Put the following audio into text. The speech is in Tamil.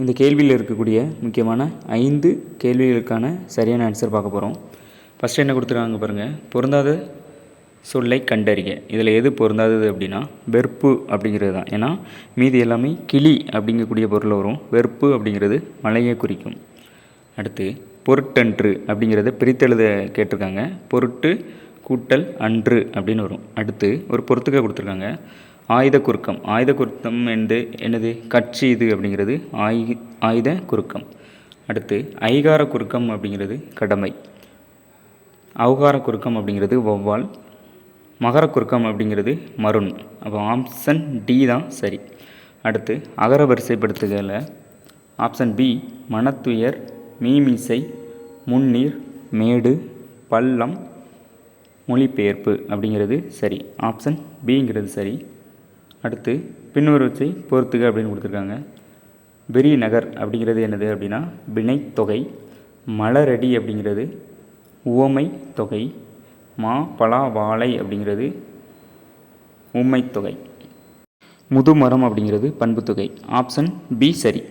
இந்த கேள்வியில் இருக்கக்கூடிய முக்கியமான ஐந்து கேள்விகளுக்கான சரியான ஆன்சர் பார்க்க போகிறோம் ஃபஸ்ட்டு என்ன கொடுத்துருக்காங்க பாருங்கள் பொருந்தாத சொல்லை கண்டறிக. இதில் எது பொருந்தாதது அப்படின்னா வெறுப்பு அப்படிங்கிறது தான். ஏன்னா மீதி எல்லாமே கிளி அப்படிங்கக்கூடிய பொருள் வரும். வெறுப்பு அப்படிங்கிறது மலையை குறிக்கும். அடுத்து பொருட்டன்று அப்படிங்கிறத பிரித்தெழுத கேட்டிருக்காங்க. பொருட்டு கூட்டல் அன்று அப்படின்னு வரும். அடுத்து ஒரு பொருத்துக்க கொடுத்துருக்காங்க. ஆயுத குறுக்கம் ஆயுத குறுக்கம் என்று என்னது? கட்சி இது அப்படிங்கிறது. ஆயு ஆயுத குறுக்கம் அடுத்து ஐகார குறுக்கம் அப்படிங்கிறது கடமை. அவுகார குறுக்கம் அப்படிங்கிறது வௌவால். மகர குறுக்கம் அப்படிங்கிறது மருண். அப்போ ஆப்ஷன் டி தான் சரி. அடுத்து அகர வரிசைப்படுத்துதல ஆப்ஷன் பி மனத்துயர் மீமிசை முன்னீர் மேடு பள்ளம் மொழிபெயர்ப்பு அப்படிங்கிறது சரி. ஆப்ஷன் பிங்கிறது சரி. அடுத்து பின்வருவற்றை பொறுத்துக அப்படின்னு கொடுத்துருக்காங்க. பெரிய நகர் அப்படிங்கிறது என்னது அப்படின்னா வினைத்தொகை மலரடி அப்படிங்கிறது உவமை தொகை மா பலா வாழை அப்படிங்கிறது உம்மைத்தொகை முதுமரம் அப்படிங்கிறது பண்புத்தொகை ஆப்ஷன் பி சரி.